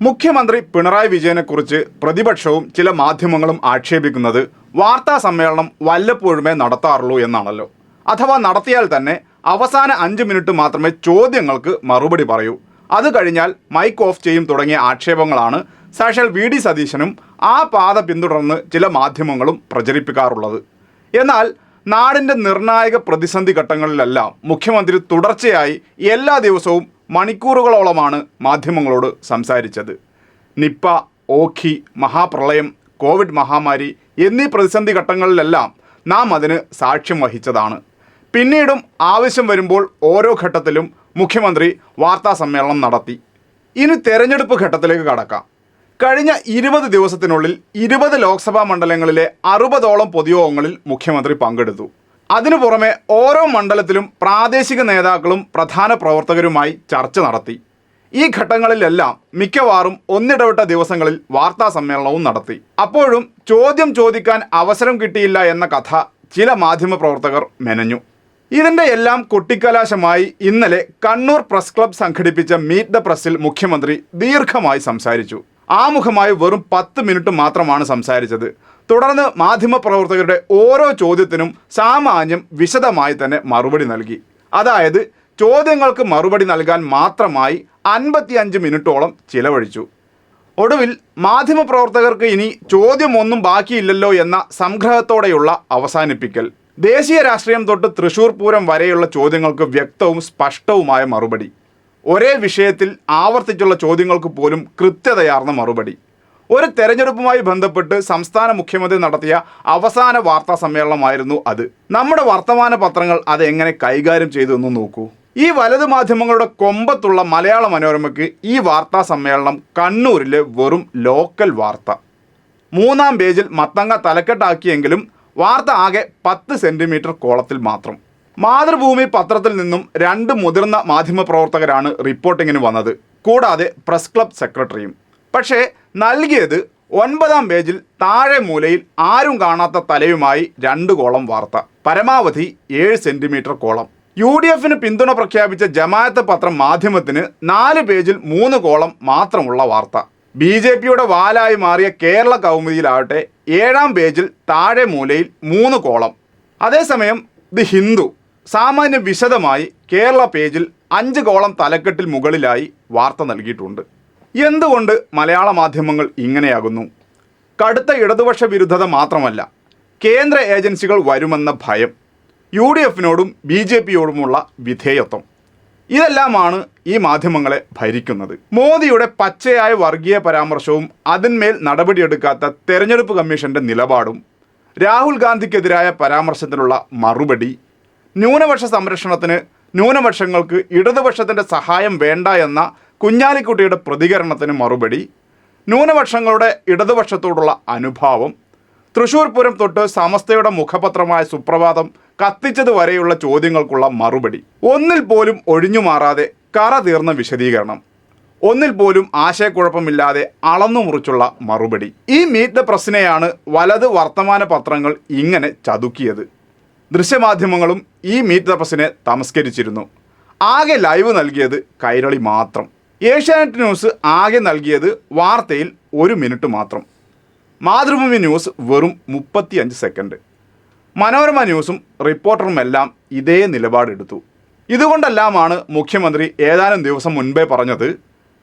മുഖ്യമന്ത്രി പിണറായി വിജയനെക്കുറിച്ച് പ്രതിപക്ഷവും ചില മാധ്യമങ്ങളും ആക്ഷേപിക്കുന്നത് വാർത്താ സമ്മേളനം വല്ലപ്പോഴുമേ നടത്താറുള്ളൂ എന്നാണല്ലോ. അഥവാ നടത്തിയാൽ തന്നെ അവസാന അഞ്ച് മിനിറ്റ് മാത്രമേ ചോദ്യങ്ങൾക്ക് മറുപടി പറയൂ. അത് കഴിഞ്ഞാൽ മൈക്ക് ഓഫ് ചെയ്യും തുടങ്ങിയ ആക്ഷേപങ്ങളാണ് സാക്ഷാൽ വി ഡി സതീശനും ആ പാത പിന്തുടർന്ന് ചില മാധ്യമങ്ങളും പ്രചരിപ്പിക്കാറുള്ളത്. എന്നാൽ നാടിന്റെ നിർണായക പ്രതിസന്ധി ഘട്ടങ്ങളിലെല്ലാം മുഖ്യമന്ത്രി തുടർച്ചയായി എല്ലാ ദിവസവും മണിക്കൂറുകളോളമാണ് മാധ്യമങ്ങളോട് സംസാരിച്ചത്. നിപ്പ ഓഖി മഹാപ്രളയം കോവിഡ് മഹാമാരി എന്നീ പ്രതിസന്ധി ഘട്ടങ്ങളിലെല്ലാം നാം അതിന് സാക്ഷ്യം വഹിച്ചതാണ്. പിന്നീടും ആവശ്യം വരുമ്പോൾ ഓരോ ഘട്ടത്തിലും മുഖ്യമന്ത്രി വാർത്താ സമ്മേളനം നടത്തി. ഇനി തെരഞ്ഞെടുപ്പ് ഘട്ടത്തിലേക്ക് കടക്കാം. കഴിഞ്ഞ ഇരുപത് ദിവസത്തിനുള്ളിൽ ഇരുപത് ലോക്സഭാ മണ്ഡലങ്ങളിലെ അറുപതോളം പൊതുയോഗങ്ങളിൽ മുഖ്യമന്ത്രി പങ്കെടുത്തു. അതിനു പുറമെ ഓരോ മണ്ഡലത്തിലും പ്രാദേശിക നേതാക്കളും പ്രധാന പ്രവർത്തകരുമായി ചർച്ച നടത്തി. ഈ ഘട്ടങ്ങളിലെല്ലാം മിക്കവാറും ഒന്നിടവിട്ട ദിവസങ്ങളിൽ വാർത്താ സമ്മേളനവും നടത്തി. അപ്പോഴും ചോദ്യം ചോദിക്കാൻ അവസരം കിട്ടിയില്ല എന്ന കഥ ചില മാധ്യമപ്രവർത്തകർ മെനഞ്ഞു. ഇതിന്റെ എല്ലാം കൊട്ടിക്കലാശമായി ഇന്നലെ കണ്ണൂർ പ്രസ് ക്ലബ് സംഘടിപ്പിച്ച മീറ്റ് ദ പ്രസ്സിൽ മുഖ്യമന്ത്രി ദീർഘമായി സംസാരിച്ചു. ആമുഖമായി വെറും പത്ത് മിനിറ്റ് മാത്രമാണ് സംസാരിച്ചത്. തുടർന്ന് മാധ്യമ പ്രവർത്തകരുടെ ഓരോ ചോദ്യത്തിനും സാമാന്യം വിശദമായി തന്നെ മറുപടി നൽകി. അതായത് ചോദ്യങ്ങൾക്ക് മറുപടി നൽകാൻ മാത്രമായി അൻപത്തിയഞ്ച് മിനിറ്റോളം ചിലവഴിച്ചു. ഒടുവിൽ മാധ്യമ പ്രവർത്തകർക്ക് ഇനി ചോദ്യമൊന്നും ബാക്കിയില്ലല്ലോ എന്ന സംഗ്രഹത്തോടെയുള്ള അവസാനിപ്പിക്കൽ. ദേശീയ രാഷ്ട്രീയം തൊട്ട് തൃശൂർ പൂരം വരെയുള്ള ചോദ്യങ്ങൾക്ക് വ്യക്തവും സ്പഷ്ടവുമായ മറുപടി. ഒരേ വിഷയത്തിൽ ആവർത്തിച്ചുള്ള ചോദ്യങ്ങൾക്ക് പോലും കൃത്യതയാർന്ന മറുപടി. ഒരു തെരഞ്ഞെടുപ്പുമായി ബന്ധപ്പെട്ട് സംസ്ഥാന മുഖ്യമന്ത്രി നടത്തിയ അവസാന വാർത്താ സമ്മേളനമായിരുന്നു അത്. നമ്മുടെ വർത്തമാന പത്രങ്ങൾ അത് എങ്ങനെ കൈകാര്യം ചെയ്തു എന്ന് നോക്കൂ. ഈ വലതു മാധ്യമങ്ങളുടെ കൊമ്പത്തുള്ള മലയാള മനോരമയ്ക്ക് ഈ വാർത്താ സമ്മേളനം കണ്ണൂരിലെ വെറും ലോക്കൽ വാർത്ത. മൂന്നാം പേജിൽ മത്തങ്ങ തലക്കെട്ടാക്കിയെങ്കിലും വാർത്ത ആകെ പത്ത് സെന്റിമീറ്റർ കോളത്തിൽ മാത്രം. മാതൃഭൂമി പത്രത്തിൽ നിന്നും രണ്ട് മുതിർന്ന മാധ്യമപ്രവർത്തകരാണ് റിപ്പോർട്ടിങ്ങിന് വന്നത്. കൂടാതെ പ്രസ് ക്ലബ് സെക്രട്ടറിയും. പക്ഷേ നൽകിയത് ഒൻപതാം പേജിൽ താഴെ മൂലയിൽ ആരും കാണാത്ത തലയുമായി രണ്ട് കോളം വാർത്ത. പരമാവധി ഏഴ് സെന്റിമീറ്റർ കോളം. യു ഡി എഫിന് പിന്തുണ പ്രഖ്യാപിച്ച ജമാഅത്ത് പത്രം മാധ്യമത്തിന് നാല് പേജിൽ മൂന്ന് കോളം മാത്രമുള്ള വാർത്ത. ബി ജെ പിയുടെ വാലായി മാറിയ കേരള കൗമുദിയിലാവട്ടെ ഏഴാം പേജിൽ താഴെ മൂലയിൽ മൂന്ന് കോളം. അതേസമയം ദി ഹിന്ദു സാമാന്യ വിശദമായി കേരള പേജിൽ അഞ്ച് കോളം തലക്കെട്ടിൽ മുകളിലായി വാർത്ത നൽകിയിട്ടുണ്ട്. എന്തുകൊണ്ട് മലയാള മാധ്യമങ്ങൾ ഇങ്ങനെയാകുന്നു? കടുത്ത ഇടതുപക്ഷ വിരുദ്ധത മാത്രമല്ല കേന്ദ്ര ഏജൻസികൾ വരുമെന്ന ഭയം യു ഡി എഫിനോടും ബി ജെ പിയോടുമുള്ള വിധേയത്വം. ഇതെല്ലാമാണ് ഈ മാധ്യമങ്ങളെ ഭരിക്കുന്നത്. മോദിയുടെ പച്ചയായ വർഗീയ പരാമർശവും അതിന്മേൽ നടപടിയെടുക്കാത്ത തെരഞ്ഞെടുപ്പ് കമ്മീഷന്റെ നിലപാടും രാഹുൽ ഗാന്ധിക്കെതിരായ പരാമർശത്തിനുള്ള മറുപടി ന്യൂനപക്ഷ സംരക്ഷണത്തിന് ന്യൂനപക്ഷങ്ങൾക്ക് ഇടതുപക്ഷത്തിന്റെ സഹായം വേണ്ട എന്ന കുഞ്ഞാലിക്കുട്ടിയുടെ പ്രതികരണത്തിന് മറുപടി ന്യൂനപക്ഷങ്ങളുടെ ഇടതുപക്ഷത്തോടുള്ള അനുഭാവം തൃശൂർ പൂരം തൊട്ട് സമസ്തയുടെ മുഖപത്രമായ സുപ്രഭാതം കത്തിച്ചതുവരെയുള്ള ചോദ്യങ്ങൾക്കുള്ള മറുപടി. ഒന്നിൽ പോലും ഒഴിഞ്ഞു മാറാതെ കറ തീർന്ന വിശദീകരണം. ഒന്നിൽ പോലും ആശയക്കുഴപ്പമില്ലാതെ അളന്നു മുറിച്ചുള്ള മറുപടി. ഈ മീറ്റ് ദ പ്രസിനെയാണ് വലത് വർത്തമാന പത്രങ്ങൾ ഇങ്ങനെ ചതുക്കിയത്. ദൃശ്യമാധ്യമങ്ങളും ഈ മീറ്റ് ദ പ്രസിനെ തമസ്കരിച്ചിരുന്നു. ആകെ ലൈവ് നൽകിയത് കൈരളി മാത്രം. ഏഷ്യാനെറ്റ് ന്യൂസ് ആകെ നൽകിയത് വാർത്തയിൽ ഒരു മിനിറ്റ് മാത്രം. മാതൃഭൂമി ന്യൂസ് വെറും മുപ്പത്തിയഞ്ച് സെക്കൻഡ്. മനോരമ ന്യൂസും റിപ്പോർട്ടറുമെല്ലാം ഇതേ നിലപാടെടുത്തു. ഇതുകൊണ്ടെല്ലാമാണ് മുഖ്യമന്ത്രി ഏതാനും ദിവസം മുൻപേ പറഞ്ഞത്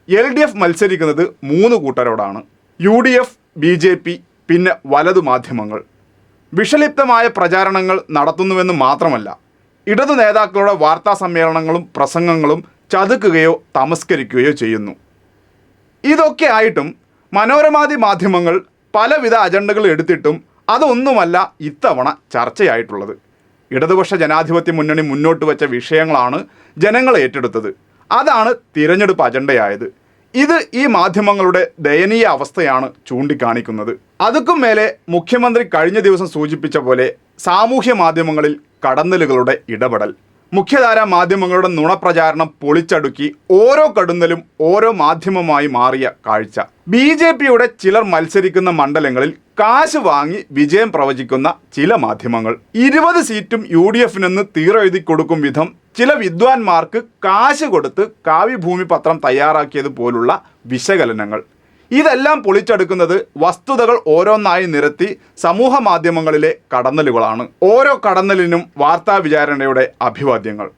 എൽ ഡി എഫ് മത്സരിക്കുന്നത് മൂന്ന് കൂട്ടരോടാണ്. U D F B J P പിന്നെ വലതു മാധ്യമങ്ങൾ. വിഷലിപ്തമായ പ്രചാരണങ്ങൾ നടത്തുന്നുവെന്ന് മാത്രമല്ല ഇടതു നേതാക്കളുടെ വാർത്താ സമ്മേളനങ്ങളും പ്രസംഗങ്ങളും ചതുക്കുകയോ തമസ്കരിക്കുകയോ ചെയ്യുന്നു. ഇതൊക്കെ ആയിട്ടും മനോരമാതി മാധ്യമങ്ങൾ പലവിധ അജണ്ടകൾ എടുത്തിട്ടും അതൊന്നുമല്ല ഇത്തവണ ചർച്ചയായിട്ടുള്ളത്. ഇടതുപക്ഷ ജനാധിപത്യ മുന്നണി മുന്നോട്ട് വെച്ച വിഷയങ്ങളാണ് ജനങ്ങൾ ഏറ്റെടുത്തത്. അതാണ് തിരഞ്ഞെടുപ്പ് അജണ്ടയായത്. ഇത് ഈ മാധ്യമങ്ങളുടെ ദയനീയ അവസ്ഥയാണ് ചൂണ്ടിക്കാണിക്കുന്നത്. അതുക്കും മേലെ മുഖ്യമന്ത്രി കഴിഞ്ഞ ദിവസം സൂചിപ്പിച്ച പോലെ സാമൂഹ്യ മാധ്യമങ്ങളിൽ കടന്നലുകളുടെ ഇടപെടൽ. മുഖ്യധാരാ മാധ്യമങ്ങളുടെ നുണപ്രചാരണം പൊളിച്ചടുക്കി ഓരോ കടുന്നലും ഓരോ മാധ്യമമായി മാറിയ കാഴ്ച. ബി ജെ പിയുടെ ചിലർ മത്സരിക്കുന്ന മണ്ഡലങ്ങളിൽ കാശ് വാങ്ങി വിജയം പ്രവചിക്കുന്ന ചില മാധ്യമങ്ങൾ. ഇരുപത് സീറ്റും യു ഡി എഫിനെന്ന് തീറെഴുതി കൊടുക്കും വിധം ചില വിദ്വാൻമാർക്ക് കാശ് കൊടുത്ത് കാവ്യഭൂമി പത്രം തയ്യാറാക്കിയത് പോലുള്ള വിശകലനങ്ങൾ. ഇതെല്ലാം പൊളിച്ചെടുക്കുന്നത് വസ്തുതകൾ ഓരോന്നായി നിരത്തി സമൂഹ മാധ്യമങ്ങളിലെ കടന്നലുകളാണ്. ഓരോ കടന്നലിനും വാർത്താ വിചാരണയുടെ അഭിവാദ്യങ്ങൾ.